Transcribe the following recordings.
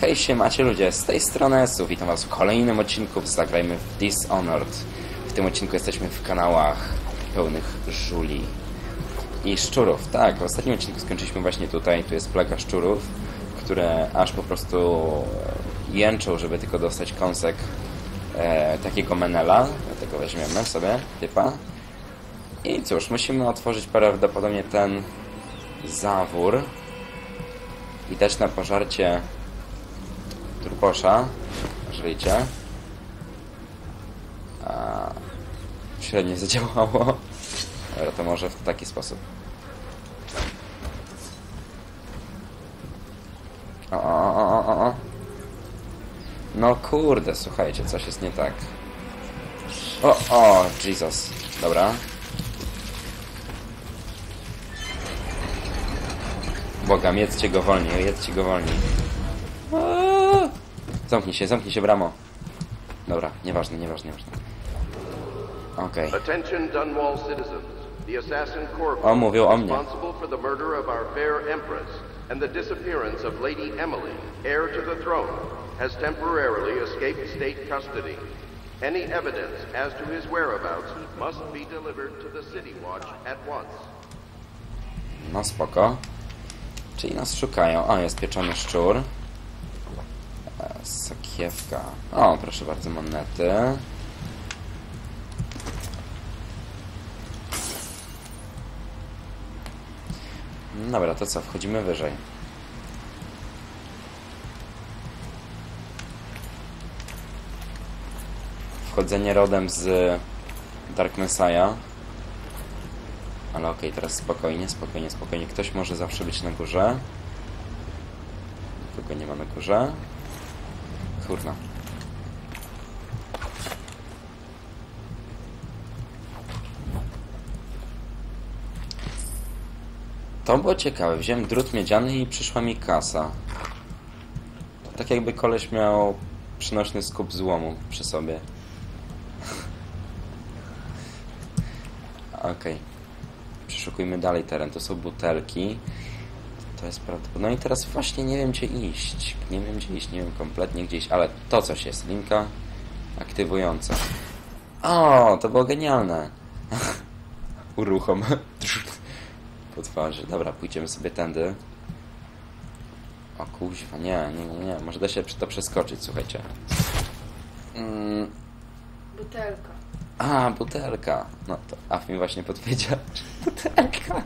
Hej, macie ludzie, z tej strony Esu, witam was w kolejnym odcinku Zagrajmy w Dishonored. W tym odcinku jesteśmy w kanałach pełnych żuli i szczurów. Tak, w ostatnim odcinku skończyliśmy właśnie tutaj, tu jest plaga szczurów, które aż po prostu jęczą, żeby tylko dostać kąsek e, takiego menela. Dlatego weźmiemy sobie typa. I cóż, musimy otworzyć prawdopodobnie ten zawór i dać na pożarcie turposza, żyjcie. A średnio zadziałało. Ale to może w taki sposób. O, o, o, o, o. No kurde, słuchajcie, coś jest nie tak. O, o, Jesus. Dobra. Błagam, jedzcie go wolniej, jedzcie go wolniej. Zamknij się, zamknij się, bramo. Dobra, nieważne, nieważne, nieważne. Okej. The assassin Corvo O, mnie. responsible for the murder of our fair empress and the disappearance of Lady Emily, heir to the throne, has temporarily escaped state custody. Any evidence as to his whereabouts must be delivered to the City Watch at once. No spoko. Czyli nas szukają. O, jest pieczony szczur. Sakiewka. O, proszę bardzo, monety. Dobra, to co? Wchodzimy wyżej. Wchodzenie rodem z Dark Messiah. Ale okej, teraz spokojnie, spokojnie, spokojnie. Ktoś może zawsze być na górze. Kogo nie ma na górze? Kurna. To było ciekawe. Wziąłem drut miedziany i przyszła mi kasa. Tak jakby koleś miał przynośny skup złomu przy sobie. Okej. Przeszukujmy dalej teren. To są butelki. To jest prawdopodobne. No i teraz właśnie nie wiem gdzie iść. Nie wiem gdzie iść, nie wiem kompletnie gdzie iść, ale to coś jest. Linka aktywująca. O, to było genialne. Uruchom. Po twarzy. Dobra, pójdziemy sobie tędy. O kuźwa, nie, nie, nie. Może da się to przeskoczyć, słuchajcie. Mm, Butelka. a, butelka. No to Af mi właśnie podpowiedział. Butelka.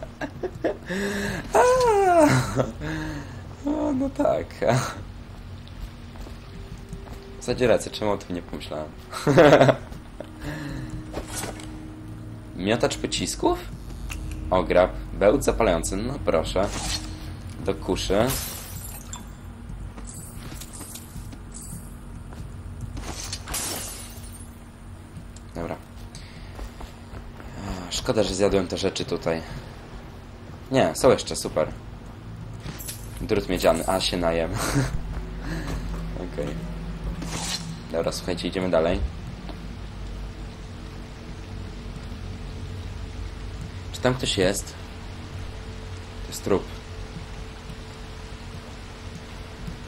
A, o, no tak. Zadzieracę, czemu o tym nie pomyślałem? Miotacz pocisków? O, grab. Bełt zapalający. No proszę. Do kuszy. Szkoda, że zjadłem te rzeczy tutaj. Nie, są jeszcze, super. Drut miedziany, a się najem. Okej. Dobra, słuchajcie, idziemy dalej. Czy tam ktoś jest? To jest trup.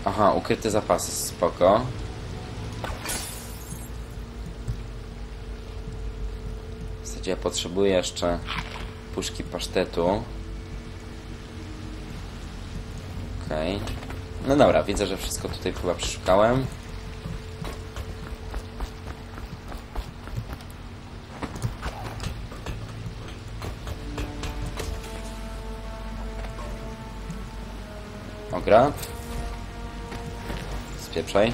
Aha, ukryte zapasy, spoko. Ja potrzebuję jeszcze puszki pasztetu. Okej. No dobra, widzę, że wszystko tutaj chyba przeszukałem. O, grab. Spieprzaj.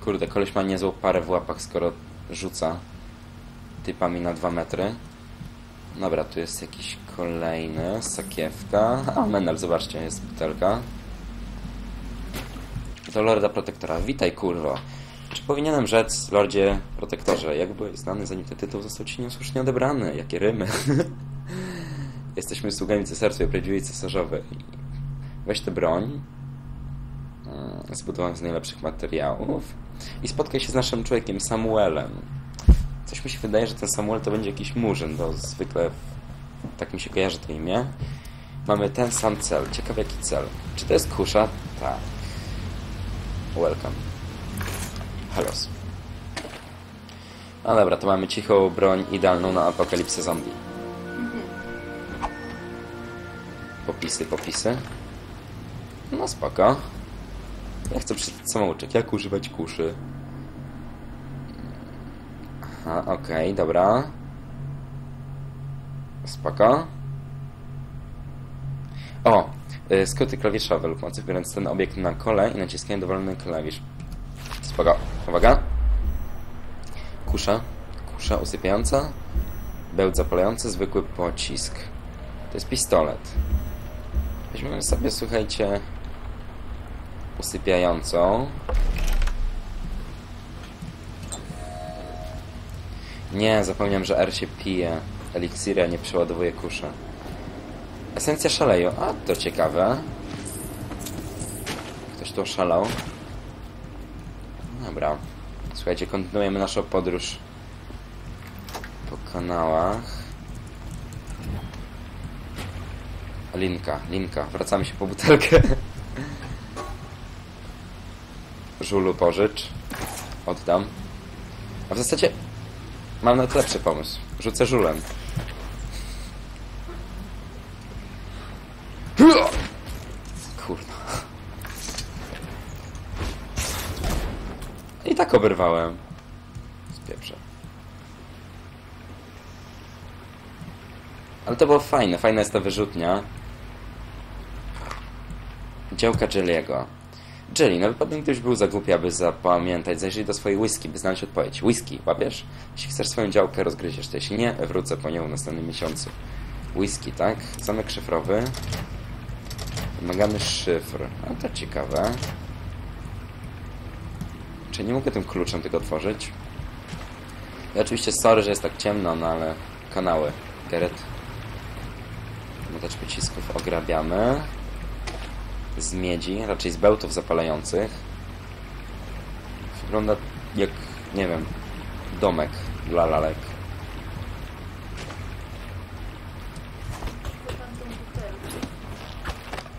Kurde, koleś ma niezłą parę w łapach, skoro rzuca typami na 2 metry. Dobra, tu jest jakiś kolejny, sakiewka. A, menel, zobaczcie, jest butelka. Do Lorda Protektora. Witaj, kurwo. Czy powinienem rzec, Lordzie Protektorze, jak byłeś znany, zanim ten tytuł został ci niesłusznie odebrany? Jakie rymy. Jesteśmy sługami cesarstwa i prawdziwej cesarzowej. Weź tę broń. Mm, Zbudowałem z najlepszych materiałów. I spotkaj się z naszym człowiekiem, Samuelem. Coś mi się wydaje, że ten Samuel to będzie jakiś murzyn, bo zwykle tak mi się kojarzy to imię. Mamy ten sam cel. Ciekawe jaki cel. Czy to jest kusza? Tak. Welcome. Hellos. No dobra, to mamy cichą broń idealną na apokalipsę zombie. Popisy, popisy. No spoko. Ja chcę przeczytać samouczek. Jak używać kuszy? Aha, okej, dobra. Spoko. O! Y, skróty klawiszowe lub mocy biorąc ten obiekt na kole i naciskając dowolny klawisz. Spoko. Uwaga. Kusza. Kusza usypiająca. Bełt zapalający, zwykły pocisk. To jest pistolet. Weźmiemy sobie, słuchajcie, usypiającą. Nie, zapomniałem, że R się pije. Eliksiry, a nie przeładowuje kuszę. Esencja szaleju. A, to ciekawe. Ktoś tu oszalał. Dobra. Słuchajcie, kontynuujemy naszą podróż po kanałach. Linka, linka. Wracamy się po butelkę. Żulu pożycz. Oddam. A w zasadzie mam nawet lepszy pomysł. Rzucę żulem. Kurwa. I tak oberwałem. Spieprzę. Ale to było fajne. Fajna jest ta wyrzutnia. Działka Jelliego. Jelly, na wypadek gdybyś był za głupi, aby zapamiętać, zajrzyj do swojej whisky, by znaleźć odpowiedź. Whisky, łapiesz? Jeśli chcesz swoją działkę, rozgryziesz to. Jeśli nie, wrócę po nią w następnym miesiącu. Whisky, tak? Zamek szyfrowy. Wymagany szyfr. A to ciekawe. Czy nie mogę tym kluczem tego otworzyć? Ja oczywiście sorry, że jest tak ciemno, no ale kanały. Gerrit. Motacz pocisków ograbiamy. Z miedzi, raczej z bełtów zapalających. Wygląda jak, nie wiem, domek dla lalek.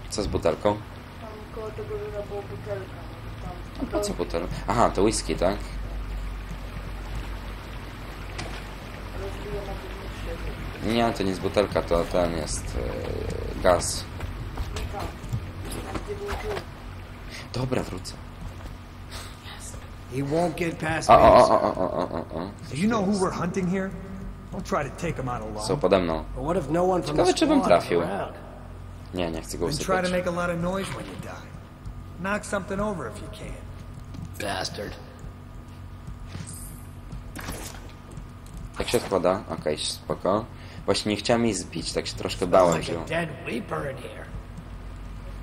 Co z butelką? Tam koło tego była butelka. Tam. A co butelka? Aha, to whisky, tak? Nie, to nie jest butelka, to ten jest yy, gaz. I tam. Tam gdzie był dół. Dobra, wrócę. He won't get past O, o, me. o, o, o, o, o, o. Do you know who we're hunting here? Don't try to take him out alone. Są pode mną. But what if no one from Ciekawe, the czy bym trafił. Nie, nie chcę go Then try to make a lot of noise when you die. Knock something over if you can. Bastard. Jak się składa? Okej, spoko. Właśnie nie chciałem jej zbić, tak się troszkę bałem, a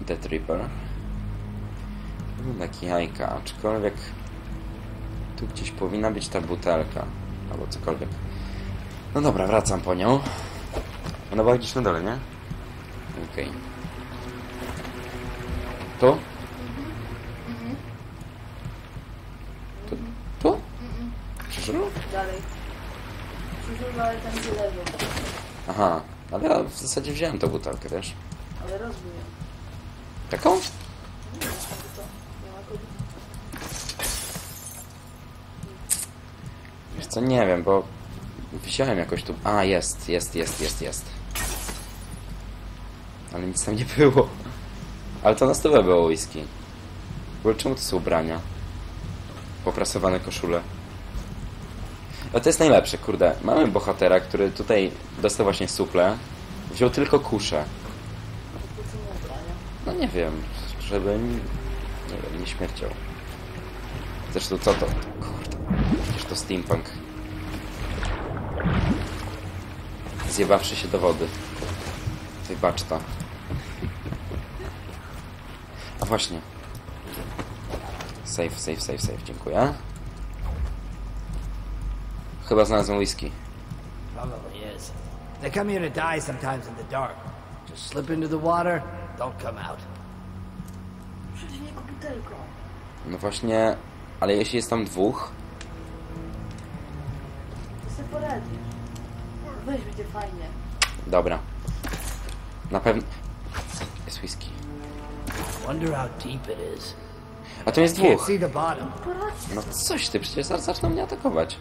dead Reaper. Jak jajka, aczkolwiek... Tu gdzieś powinna być ta butelka. Albo cokolwiek. No dobra, wracam po nią. Ona była gdzieś na dole, nie? Okej. Tu? Tu? Tu? Przyszło? Dalej. Przyszło, ale tam gdzie leżą. Aha, ale ja w zasadzie wziąłem tą butelkę, wiesz? Ale rozbiję. Taką? Nie ma kogo. Wiesz co, nie wiem, bo wziąłem jakoś tu... A, jest, jest, jest, jest, jest. Ale nic tam nie było. Ale to na stówę było whisky. Ogóle czemu to są ubrania? Poprasowane koszule. No to jest najlepsze, kurde. Mamy bohatera, który tutaj dostał właśnie suple. Wziął tylko kuszę. No nie wiem, żeby... Nie wiem, nie śmierciał. Zresztą co to? Kurde. Przecież to steampunk. Zjebawszy się do wody. Wybacz to. A właśnie. Safe, safe, safe, safe. Dziękuję. Chyba znalazłem whisky. Probably is. They come here to die sometimes in the dark. Just slip into the water, don't come out. Przecież nie butelką. No właśnie, ale jeśli jest tam dwóch, To sobie poradzisz. Weź, będzie fajnie. dobra. Na pewno... Jest whisky. Wonder how deep it is. A tu jest dwóch. bottom. No coś ty, przecież zaraz zaczną mnie atakować.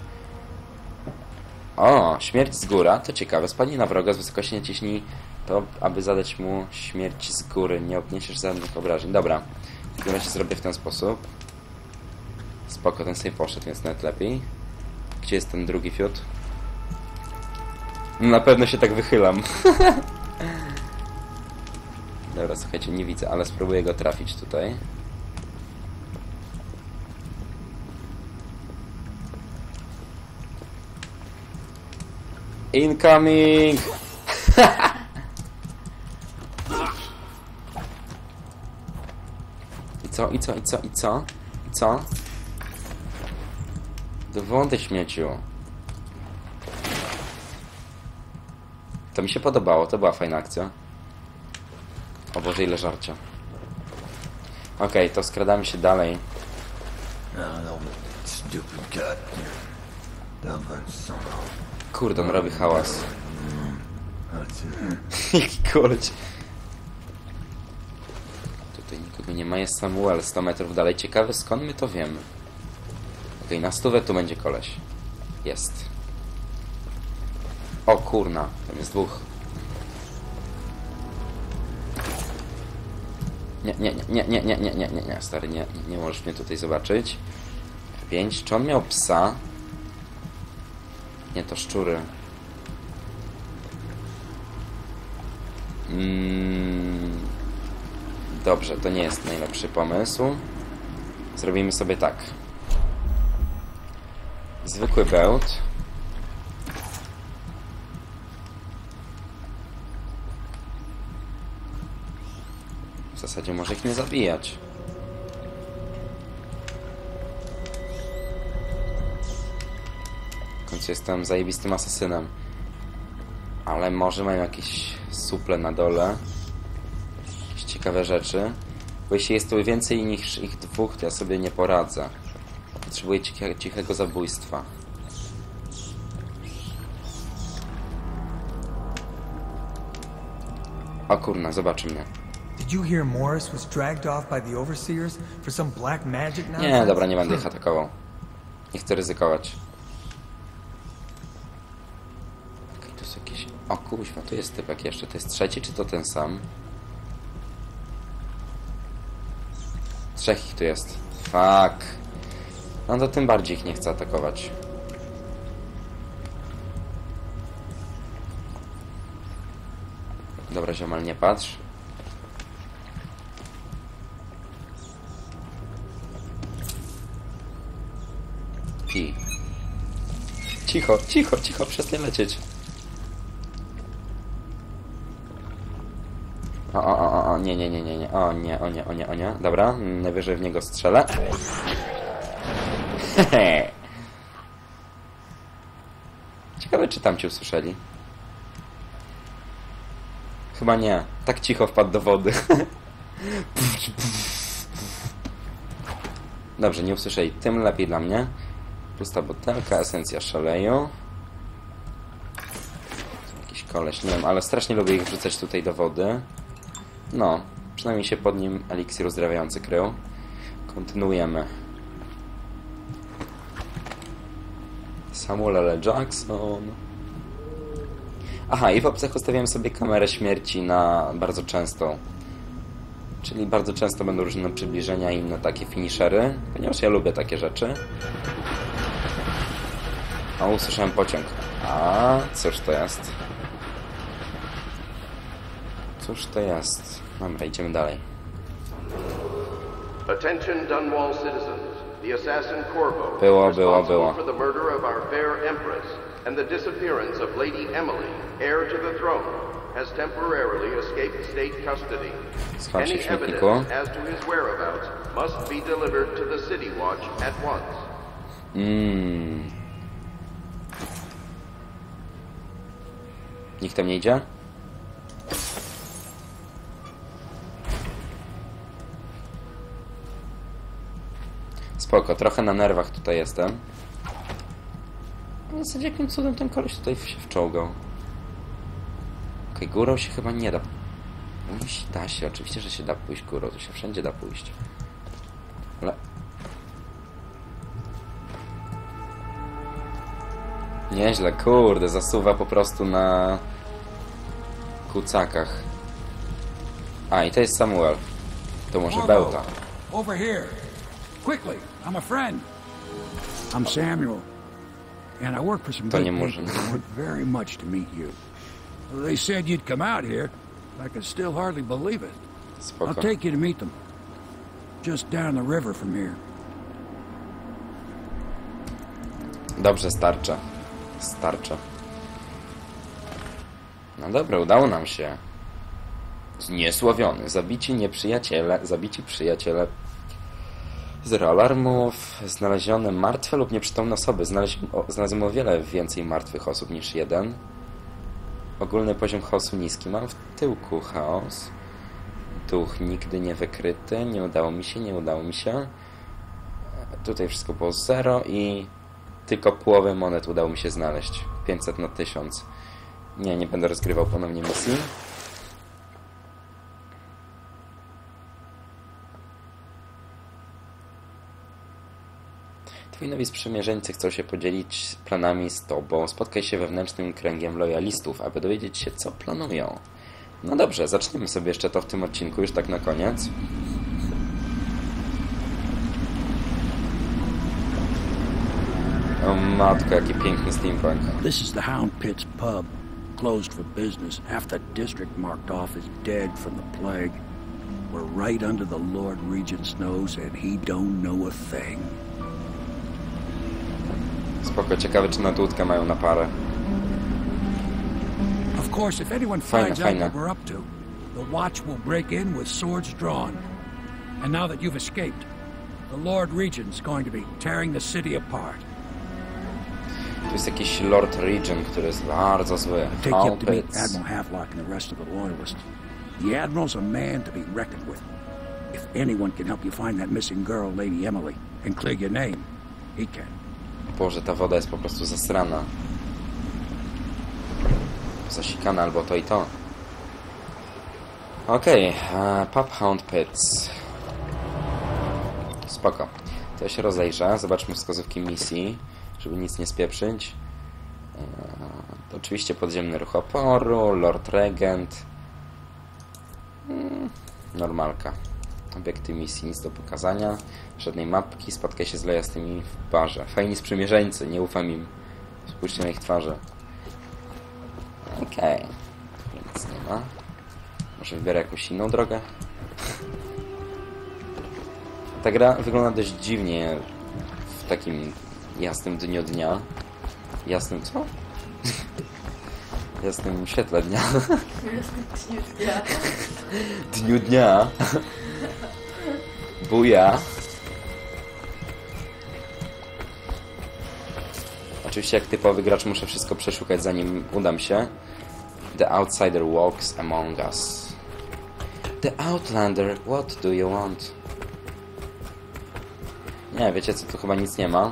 O, śmierć z góra, to ciekawe. Spadnij na wroga z wysokości naciśnij to, aby zadać mu śmierć z góry. Nie odniesiesz żadnych obrażeń. Dobra, w takim razie zrobię w ten sposób. Spoko, ten sobie poszedł, więc nawet lepiej. Gdzie jest ten drugi fiut? Na pewno się tak wychylam. Dobra, słuchajcie, nie widzę, ale spróbuję go trafić tutaj. Incoming! I co, i co, i co, i co? I co? Do wąty śmieciu. Mi się podobało, to była fajna akcja. O Boże, ile żarcia. Okej, to skradamy się dalej. Kurde, on robi hałas. Jaki koleś. Tutaj nikogo nie ma, jest Samuel 100 metrów dalej. Ciekawe skąd my to wiemy. Okej, na stówę tu będzie koleś. Jest. O kurna, tam jest dwóch. Nie, nie, nie, nie, nie, nie, nie, nie, nie, stary, nie, nie możesz mnie tutaj zobaczyć. Pięć. Czy on miał psa? Nie, to szczury. Mm, Dobrze, to nie jest najlepszy pomysł. Zrobimy sobie tak. Zwykły bełt. W zasadzie może ich nie zabijać. W końcu jestem zajebistym asasynem. Ale może mają jakieś suple na dole. Jakieś ciekawe rzeczy. Bo jeśli jest tu więcej niż ich dwóch, to ja sobie nie poradzę. Potrzebuję ciche, cichego zabójstwa. O kurna, zobaczy mnie. Did you hear Morris was dragged off by the overseers for some black magic nonsense? Nie, dobra, nie będę ich atakował. Nie chcę ryzykować. Okej, tu jest jakiś... O kuźwa, tu jest typek jeszcze. To jest trzeci, czy to ten sam? Trzech ich tu jest. Fuck. No to tym bardziej ich nie chcę atakować. Dobra, ziomal, nie patrz. Cicho, cicho, cicho, przestań lecieć. O, o, o, o, nie, nie, nie, nie, nie, o nie, o nie, o nie, o nie. Dobra, najwyżej w niego strzelę. Ciekawe, czy tam cię usłyszeli. Chyba nie. Tak cicho wpadł do wody. Dobrze, nie usłyszeli. Tym lepiej dla mnie. Pusta butelka, esencja szaleju. Jakiś koleś, nie wiem, ale strasznie lubię ich wrzucać tutaj do wody. No, przynajmniej się pod nim eliksir uzdrawiający krył. Kontynuujemy. Samuel L. Jackson. Aha, i w opcjach ustawiałem sobie kamerę śmierci na bardzo często. Czyli bardzo często będą różne przybliżenia i inne takie finishery, ponieważ ja lubię takie rzeczy. O, usłyszałem pociąg. A, cóż to jest? Cóż to jest? Dobra, idziemy dalej. Attention Dunwall citizens. The assassin Corvo Było, było, było. for the murder of our fair empress and the disappearance of Lady Emily, heir to the throne, has temporarily escaped state custody. Any evidence as to his whereabouts must be delivered to the City Watch at once. Mmm. Nikt tam nie idzie? Spoko, trochę na nerwach tutaj jestem. W zasadzie jakim cudem ten koleś tutaj się wczołgał? Okej, górą się chyba nie da da się, oczywiście, że się da pójść górą, to się wszędzie da pójść. Ale... Nieźle, kurde, zasuwa po prostu na kucakach. A, i to jest Samuel. To może Bełta. Over here. Quickly, I'm a friend. I'm Samuel. And I work for some To nie może. very much to meet you. They said you'd come out here. I can still hardly believe it. I'll Spoko. take you to meet them. Just down the river from here. Dobrze, starcza. Starcza. No dobra, udało nam się. Zniesławiony. Zabici nieprzyjaciele, zabici przyjaciele. Zero alarmów, znalezione martwe lub nieprzytomne osoby. Znalazłem o wiele więcej martwych osób niż jeden. Ogólny poziom chaosu niski. Mam w tyłku chaos. Duch nigdy nie wykryty. Nie udało mi się, nie udało mi się. Tutaj wszystko było zero i tylko połowę monet udało mi się znaleźć. 500 na 1000. Nie, nie będę rozgrywał ponownie misji. Twoi nowi sprzymierzeńcy chcą się podzielić planami z tobą. Spotkaj się wewnętrznym kręgiem lojalistów, aby dowiedzieć się, co planują. No dobrze, zaczniemy sobie jeszcze to w tym odcinku, już tak na koniec. O matko, jaki piękny steampunk. This is the Hound Pits pub. Closed for business. Half the district marked off as dead from the plague. We're right under the Lord Regent's nose, and he don't know a thing. Spoko, ciekawe czy na dudkę mają na parę. Of course, if anyone finds out fajne. what we're up to, the Watch will break in with swords drawn. And now that you've escaped, the Lord Regent's going to be tearing the city apart. Tu jest jakiś Lord Regent, który jest bardzo zły. Hobbits. Admiral Havelock and the rest of the Loyalists. The Admiral's a man to be reckoned with. If anyone can help you find that missing girl, Lady Emily, and clear your name, he can. Boże, ta woda jest po prostu zasrana. Zasikana albo to i to. Okej, okay, Pub Hound Pits. Spoko. To ja się rozejrzę, zobaczmy wskazówki misji, żeby nic nie spieprzyć. Eee, to oczywiście podziemny ruch oporu, Lord Regent. Mm, normalka. Obiekty misji, nic do pokazania. Żadnej mapki, spotkaj się z lojastymi w barze. Fajni sprzymierzeńcy, nie ufam im. Spójrzcie na ich twarze. Okej. Okay. Nic nie ma. Może wybiorę jakąś inną drogę? Ta gra wygląda dość dziwnie w takim jasnym dniu dnia. Jasnym co? jasnym świetle dnia. Ja. dniu dnia. Buja. Oczywiście jak typowy gracz muszę wszystko przeszukać zanim udam się. The outsider walks among us. The outlander, what do you want? Nie, wiecie co, tu chyba nic nie ma.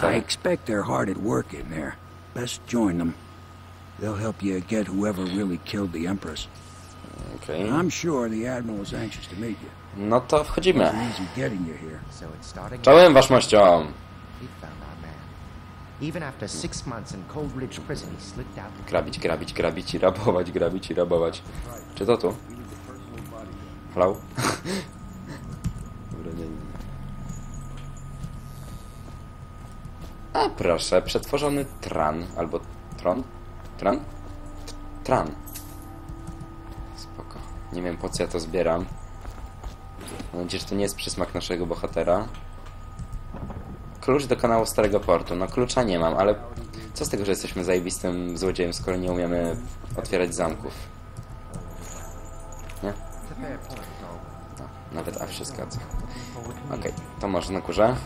I expect they're hard at work in there. Best join them. They'll help you get whoever really killed the Empress. Okej. I'm sure the Admiral is anxious to meet you. No to wchodzimy. It's easy getting you here. So it started. Czołem waszmością! He found our man. Even after six months in Cold Ridge Prison, he slipped out. Grabić, grabić, grabić i rabować, grabić i rabować. Czy to tu? Hello? Dobra, nie, nie. A proszę, przetworzony tran, albo tron? Tran? Tran. Spoko. Nie wiem po co ja to zbieram. Mam nadzieję, że to nie jest przysmak naszego bohatera. Klucz do kanału Starego Portu. No klucza nie mam, ale co z tego, że jesteśmy zajebistym złodziejem, skoro nie umiemy otwierać zamków? Nie? No, nawet A się zgadza. Okej, to może na górze.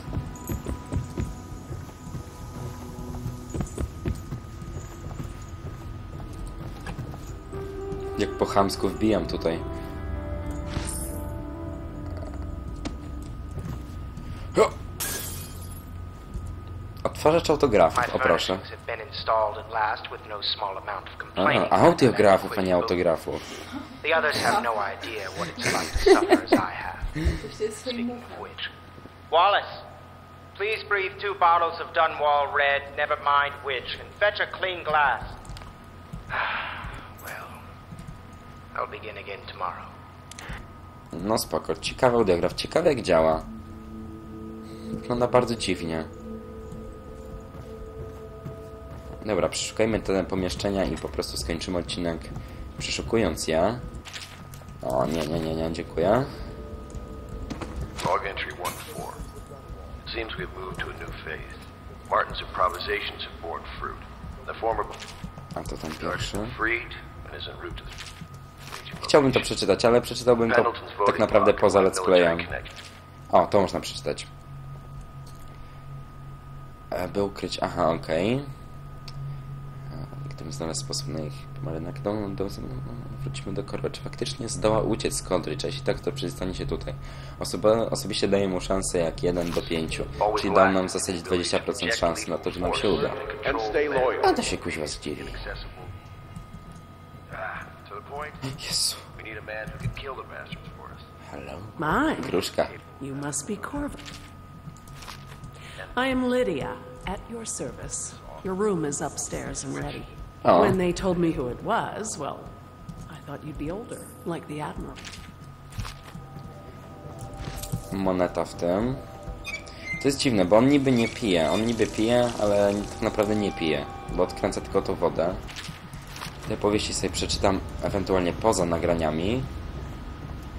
Po chamsku wbijam tutaj. Odtwarzacz autografów, o proszę. A, audiografów, a nie autografów. No Wallace, please breathe two bottles of Dunwall Red, never mind which, and fetch a clean glass. well, I'll begin again tomorrow. No spoko, ciekawy audiograf, ciekawe jak działa. Wygląda bardzo dziwnie. Dobra, przeszukajmy te pomieszczenia i po prostu skończymy odcinek przeszukując je. O, nie, nie, nie, nie, dziękuję. Log entry 1-4. It seems we've moved to a new phase. Martin's improvisations have borne fruit. The former A to ten pierwszy. freed and is en route to the... Chciałbym to przeczytać, ale przeczytałbym to tak naprawdę poza let's playem. O, to można przeczytać. E, By ukryć... Aha, okej. E, Gdybym znalazł sposób na ich marynarkę, do, do, wróćmy do Korwa. Czy faktycznie zdoła uciec z Kodrycz? Jeśli tak, to przystanie się tutaj. Osoba, osobiście daję mu szansę jak 1 do 5. Czyli dał nam w zasadzie 20% szans na to, że nam się uda. A to się kuźwa zdziwi. Ah, Jezu. Need a man who can kill the bastards for us. Hello? Mine. Gruszka. You must be Corvin. I am Lydia, at your service. Your room is upstairs and ready. Oh. When they told me who it was, well, I thought you'd be older, like the Admiral. moneta w tym. To jest dziwne, bo on niby nie pije. On niby pije, ale tak naprawdę nie pije, bo odkręca tylko tą wodę. Te powieści sobie przeczytam ewentualnie poza nagraniami.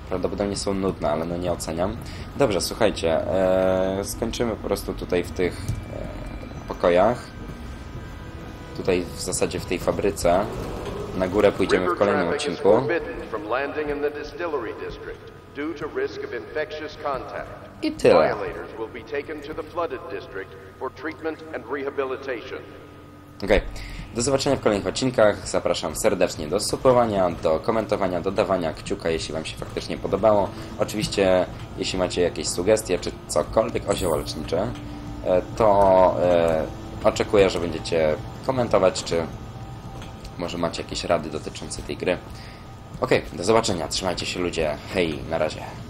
Prawdopodobnie są nudne, ale no nie oceniam. Dobrze, słuchajcie, e, skończymy po prostu tutaj w tych e, pokojach. Tutaj w zasadzie w tej fabryce. Na górę pójdziemy w kolejnym odcinku. I tyle. Violators will Do zobaczenia w kolejnych odcinkach. Zapraszam serdecznie do subowania, do komentowania, dodawania kciuka, jeśli Wam się faktycznie podobało. Oczywiście, jeśli macie jakieś sugestie, czy cokolwiek o zioła lecznicze, e, to e, oczekuję, że będziecie komentować, czy może macie jakieś rady dotyczące tej gry. Okej, do zobaczenia. Trzymajcie się ludzie. Hej, na razie.